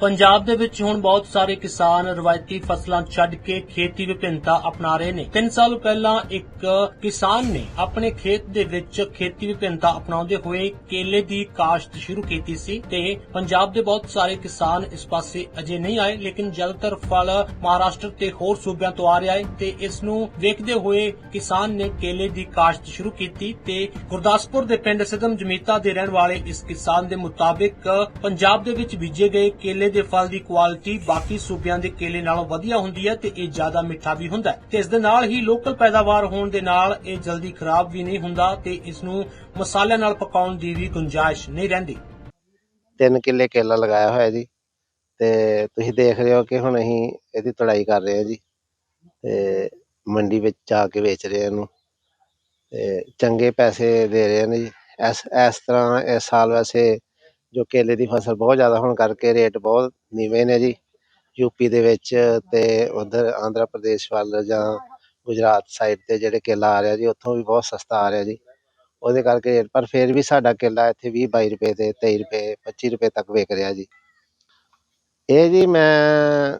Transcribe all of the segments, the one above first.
ਪੰਜਾਬ ਦੇ ਵਿੱਚ ਹੁਣ ਬਹੁਤ ਸਾਰੇ ਕਿਸਾਨ ਰਵਾਇਤੀ ਫਸਲਾਂ ਛੱਡ ਕੇ ਖੇਤੀ ਵਿਭਿੰਨਤਾ ਅਪਣਾ ਰਹੇ ਨੇ। 3 ਸਾਲ ਪਹਿਲਾਂ ਇੱਕ ਕਿਸਾਨ ਨੇ ਆਪਣੇ ਖੇਤ ਦੇ ਵਿੱਚ ਖੇਤੀ ਵਿਭਿੰਨਤਾ ਅਪਣਾਉਂਦੇ ਹੋਏ ਕੇਲੇ ਦੀ ਕਾਸ਼ਤ ਸ਼ੁਰੂ ਕੀਤੀ ਸੀ ਤੇ ਪੰਜਾਬ ਦੇ ਬਹੁਤ ਸਾਰੇ ਕਿਸਾਨ ਇਸ ਪਾਸੇ ਅਜੇ ਨਹੀਂ ਆਏ, ਲੇਕਿਨ ਜ਼ਿਆਦਾਤਰ ਫਲ ਮਹਾਰਾਸ਼ਟਰ ਤੇ ਹੋਰ ਸੂਬਿਆਂ ਤੋਂ ਆ ਰਿਹਾ ਹੈ ਤੇ ਇਸ ਨੂੰ ਵੇਖਦੇ ਹੋਏ ਕਿਸਾਨ ਨੇ ਕੇਲੇ ਦੀ ਕਾਸ਼ਤ ਸ਼ੁਰੂ ਕੀਤੀ ਤੇ ਗੁਰਦਾਸਪੁਰ ਦੇ ਪਿੰਡ ਸਿਦਮ ਜਮੀਤਾ ਦੇ ਰਹਿਣ ਵਾਲੇ ਇਸ ਕਿਸਾਨ ਦੇ ਮੁਤਾਬਿਕ ਪੰਜਾਬ ਦੇ ਵਿੱਚ ਬੀਜੇ ਗਏ ਕੇਲੇ ਦੇ ਫਲ ਦੀ ਕੁਆਲਿਟੀ ਬਾਕੀ ਸੂਬਿਆਂ ਦੇ ਕੇਲੇ ਨਾਲੋਂ ਵਧੀਆ ਹੁੰਦੀ ਹੈ ਤੇ ਇਹ ਜ਼ਿਆਦਾ ਮਿੱਠਾ ਵੀ ਹੁੰਦਾ ਹੈ। ਤੇ ਇਸ ਦੇ ਨਾਲ ਹੀ ਲੋਕਲ ਪੈਦਾਵਾਰ ਹੋਣ ਦੇ ਨਾਲ ਇਹ ਜਲਦੀ ਖਰਾਬ ਵੀ ਨਹੀਂ ਹੁੰਦਾ ਤੇ ਇਸ ਨੂੰ ਮਸਾਲਿਆਂ ਨਾਲ ਪਕਾਉਣ ਦੀ ਵੀ ਗੁੰਜਾਇਸ਼ ਨਹੀਂ ਰਹਿੰਦੀ। ਤਿੰਨ ਕਿੱਲੇ ਕੇਲਾ ਲਗਾਇਆ ਹੋਇਆ ਜੀ ਤੇ ਤੁਸੀਂ ਦੇਖ ਰਹੇ ਹੋ ਕਿ ਹੁਣ ਅਸੀਂ ਇਹਦੀ ਤੜਾਈ ਕਰ ਰਹੇ ਹਾਂ ਜੀ ਤੇ ਮੰਡੀ ਵਿੱਚ ਜਾ ਕੇ ਵੇਚ ਰਹੇ ਹਾਂ ਇਹਨੂੰ ਤੇ ਚੰਗੇ ਪੈਸੇ ਦੇ ਰਹੇ ਨੇ ਜੀ। ਇਸ ਇਸ ਤਰ੍ਹਾਂ ਇਸ ਸਾਲ ਵੈਸੇ ਜੋ ਕੇਲੇ ਦੀ ਫਸਲ ਬਹੁਤ ਜ਼ਿਆਦਾ ਹੋਣ ਕਰਕੇ ਰੇਟ ਬਹੁਤ ਨੀਵੇਂ ਨੇ ਜੀ। ਯੂਪੀ ਦੇ ਵਿੱਚ ਤੇ ਉਧਰ ਆਂਧਰਾ ਪ੍ਰਦੇਸ਼ ਵੱਲ ਜਾਂ ਗੁਜਰਾਤ ਸਾਈਡ ਤੇ ਜਿਹੜੇ ਕੇਲਾ ਆ ਰਿਹਾ ਜੀ, ਉੱਥੋਂ ਵੀ ਬਹੁਤ ਸਸਤਾ ਆ ਰਿਹਾ ਜੀ। ਉਹਦੇ ਕਰਕੇ ਰੇਟ, ਪਰ ਫਿਰ ਵੀ ਸਾਡਾ ਕੇਲਾ ਇੱਥੇ 20 22 ਰੁਪਏ ਤੇ 23 ਰੁਪਏ 25 ਰੁਪਏ ਤੱਕ ਵਿਕ ਰਿਹਾ ਜੀ। ਇਹ ਜੀ ਮੈਂ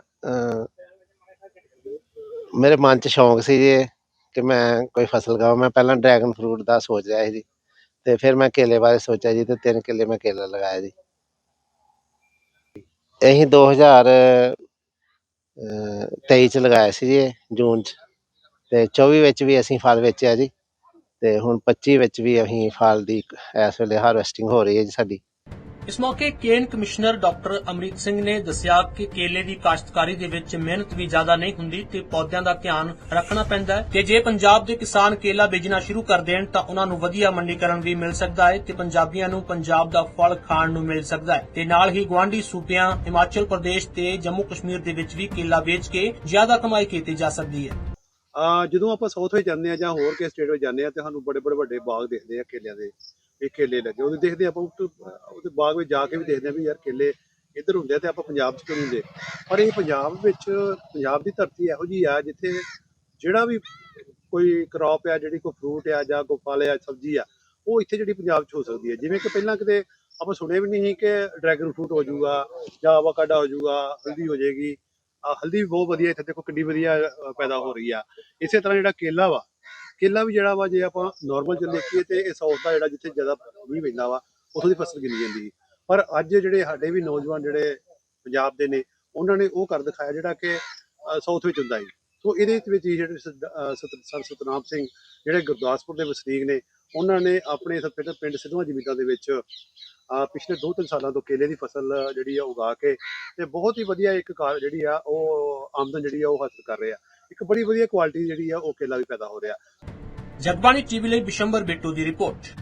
ਮੇਰੇ ਮਨ 'ਚ ਸ਼ੌਂਕ ਸੀ ਜੀ ਕਿ ਮੈਂ ਕੋਈ ਫਸਲ ਲਗਾਵਾਂ ਮੈਂ ਪਹਿਲਾਂ ਡਰੈਗਨ ਫਰੂਟ ਦਾ ਸੋਚ ਰਿਹਾ ਸੀ ਜੀ। ਤੇ ਫਿਰ ਮੈਂ ਕੇਲੇ ਬਾਰੇ ਸੋਚਿਆ ਜੀ ਤੇ ਤਿੰਨ ਕਿੱਲੇ ਮੈਂ ਕੇਲਾ ਲਗਾਇਆ ਜੀ। ਅਸੀਂ 2000 23 ਚ ਲਗਾਇਆ ਸੀ ਜੀ ਇਹ, ਜੂਨ ਚ। ਤੇ 24 ਵਿੱਚ ਵੀ ਅਸੀਂ ਫਲ ਵੇਚਿਆ ਜੀ। ਤੇ ਹੁਣ 25 ਵਿੱਚ ਵੀ ਅਸੀਂ ਫਲ ਦੀ ਇਸ ਵੇਲੇ ਹਾਰਵੈਸਟਿੰਗ ਹੋ ਰਹੀ ਹੈ ਜੀ ਸਾਡੀ। ਇਸ ਮੌਕੇ cane commissioner doctor Amrik Singh ਨੇ ਦੱਸਿਆ ਕਿ ਕੇਲੇ ਦੀ ਕਾਸ਼ਤਕਾਰੀ ਦੇ ਵਿੱਚ ਮਿਹਨਤ ਵੀ ਜ਼ਿਆਦਾ ਨਹੀਂ ਹੁੰਦੀ ਤੇ ਪੌਦਿਆਂ ਦਾ ਧਿਆਨ ਰੱਖਣਾ ਪੈਂਦਾ ਹੈ। ਤੇ ਜੇ ਪੰਜਾਬ ਦੇ ਕਿਸਾਨ ਕੇਲਾ ਬੀਜਣਾ ਸ਼ੁਰੂ ਕਰ ਦੇਣ ਤਾਂ ਉਹਨਾਂ ਨੂੰ ਵਧੀਆ ਮੰਡੀਕਰਨ ਵੀ ਮਿਲ ਸਕਦਾ ਹੈ ਤੇ ਪੰਜਾਬੀਆਂ ਨੂੰ ਪੰਜਾਬ ਦਾ ਫਲ ਖਾਣ ਨੂੰ ਮਿਲ ਸਕਦਾ ਹੈ। ਤੇ ਨਾਲ ਹੀ ਗਵਾਂਢੀ ਸੂਬਿਆਂ, ਹਿਮਾਚਲ ਪ੍ਰਦੇਸ਼ ਤੇ ਜੰਮੂ ਕਸ਼ਮੀਰ ਦੇ ਵਿੱਚ ਵੀ ਕੇਲਾ ਵੇਚ ਕੇ ਜ਼ਿਆਦਾ ਕਮਾਈ ਕੀਤੀ ਜਾ ਸਕਦੀ ਹੈ। ਜਦੋਂ ਆਪਾਂ ਸਾਊਥ ਵਿੱਚ ਜਾਂਦੇ ਆ ਜਾਂ ਹੋਰ ਕਿਸੇ ਸਟੇਟ ਵਿੱਚ ਜਾਂਦੇ ਆ ਤੇ ਸਾਨੂੰ ਬੜੇ ਬੜੇ ਵੱਡੇ ਬਾਗ ਦੇਖਦੇ ਆ ਕੇਲਿਆਂ ਦੇ। ਇਹ ਕੇਲੇ ਲੱਗੇ। ਉਹਦੇ ਦੇਖਦੇ ਆਪਾਂ ਉੱਤੇ, ਉਹਦੇ ਬਾਗ ਵਿੱਚ ਜਾ ਕੇ ਵੀ ਦੇਖਦੇ ਆ ਵੀ ਯਾਰ ਕੇਲੇ ਇੱਧਰ ਹੁੰਦੇ ਆ ਤੇ ਆਪਾਂ ਪੰਜਾਬ 'ਚ ਕਿਉਂ ਨਹੀਂ ਹੁੰਦੇ ਪਰ ਇਹ ਪੰਜਾਬ ਵਿੱਚ, ਪੰਜਾਬ ਦੀ ਧਰਤੀ ਇਹੋ ਜੀ ਆ ਜਿੱਥੇ ਜਿਹੜਾ ਵੀ ਕੋਈ ਕ੍ਰੌਪ ਆ, ਜਿਹੜੀ ਕੋਈ ਫਰੂਟ ਆ ਜਾਂ ਕੋਈ ਫਲ ਆ, ਸਬਜ਼ੀ ਆ, ਉਹ ਇੱਥੇ ਜਿਹੜੀ ਪੰਜਾਬ 'ਚ ਹੋ ਸਕਦੀ ਹੈ ਜਿਵੇਂ ਕਿ ਪਹਿਲਾਂ ਕਿਤੇ ਆਪਾਂ ਸੁਣਿਆ ਵੀ ਨਹੀਂ ਸੀ ਕਿ ਡਰੈਗਨ ਫਰੂਟ ਹੋ ਜਾਊਗਾ ਜਾਂ ਆਵਾਕਾਡਾ ਹੋ ਜਾਊਗਾ, ਹਲਦੀ ਹੋ ਜਾਏਗੀ। ਹਲਦੀ ਵੀ ਬਹੁਤ ਵਧੀਆ ਇੱਥੇ ਦੇਖੋ ਕਿੰਨੀ ਵਧੀਆ ਪੈਦਾ ਹੋ ਰਹੀ ਆ। ਇਸੇ ਤਰ੍ਹਾਂ ਜਿਹੜਾ ਕੇਲਾ ਵਾ ਕੇਲਾ ਵੀ ਜਿਹੜਾ ਵਾ ਜੇ ਆਪਾਂ ਨਾਰਮਲ ਚ ਦੇਖੀਏ ਤੇ ਇਹ ਸਾਊਥ ਦਾ ਜਿਹੜਾ ਜਿੱਥੇ ਜ਼ਿਆਦਾ ਮੀਂਹ ਪੈਂਦਾ ਵਾ, ਉੱਥੋਂ ਦੀ ਫਸਲ ਗਿਣੀ ਜਾਂਦੀ ਹੈ ਪਰ ਅੱਜ ਜਿਹੜੇ ਸਾਡੇ ਵੀ ਨੌਜਵਾਨ ਜਿਹੜੇ ਪੰਜਾਬ ਦੇ ਨੇ, ਉਹਨਾਂ ਨੇ ਉਹ ਕਰ ਦਿਖਾਇਆ ਜਿਹੜਾ ਕਿ ਸਾਊਥ ਵਿੱਚ ਹੁੰਦਾ ਹੈ ਸੋ ਇਹਦੇ ਵਿੱਚ ਹੀ ਜਿਹੜੇ ਸਰ ਸਤਨਾਮ ਸਿੰਘ ਜਿਹੜੇ ਗੁਰਦਾਸਪੁਰ ਦੇ ਵਸਨੀਕ ਨੇ, ਉਹਨਾਂ ਨੇ ਆਪਣੇ ਇਸ ਪਿੰਡ ਪਿੰਡ ਸਿੱਧਵਾਂ ਜ਼ਮੀਨਾਂ ਦੇ ਵਿੱਚ ਪਿਛਲੇ 2-3 ਸਾਲਾਂ ਤੋਂ ਕੇਲੇ ਦੀ ਫਸਲ ਜਿਹੜੀ ਆ ਉਗਾ ਕੇ ਤੇ ਬਹੁਤ ਹੀ ਵਧੀਆ ਇੱਕ ਕਾਰ ਜਿਹੜੀ ਆ, ਉਹ ਆਮਦਨ ਜਿਹੜੀ ਆ ਉਹ ਹਾਸਲ ਕਰ ਰਹੇ ਆ। ਇੱਕ ਬੜੀ ਵਧੀਆ ਕੁਆਲਿਟੀ ਜਿਹੜੀ ਆ ਉਹ ਕੇਲਾ ਵੀ ਪੈਦਾ ਹੋ ਰਿਹਾ। ਜਗਬਾਣੀ ਟੀਵੀ ਲਈ ਬਿਸ਼ੰਬਰ ਬਿੱਟੂ ਦੀ ਰਿਪੋਰਟ।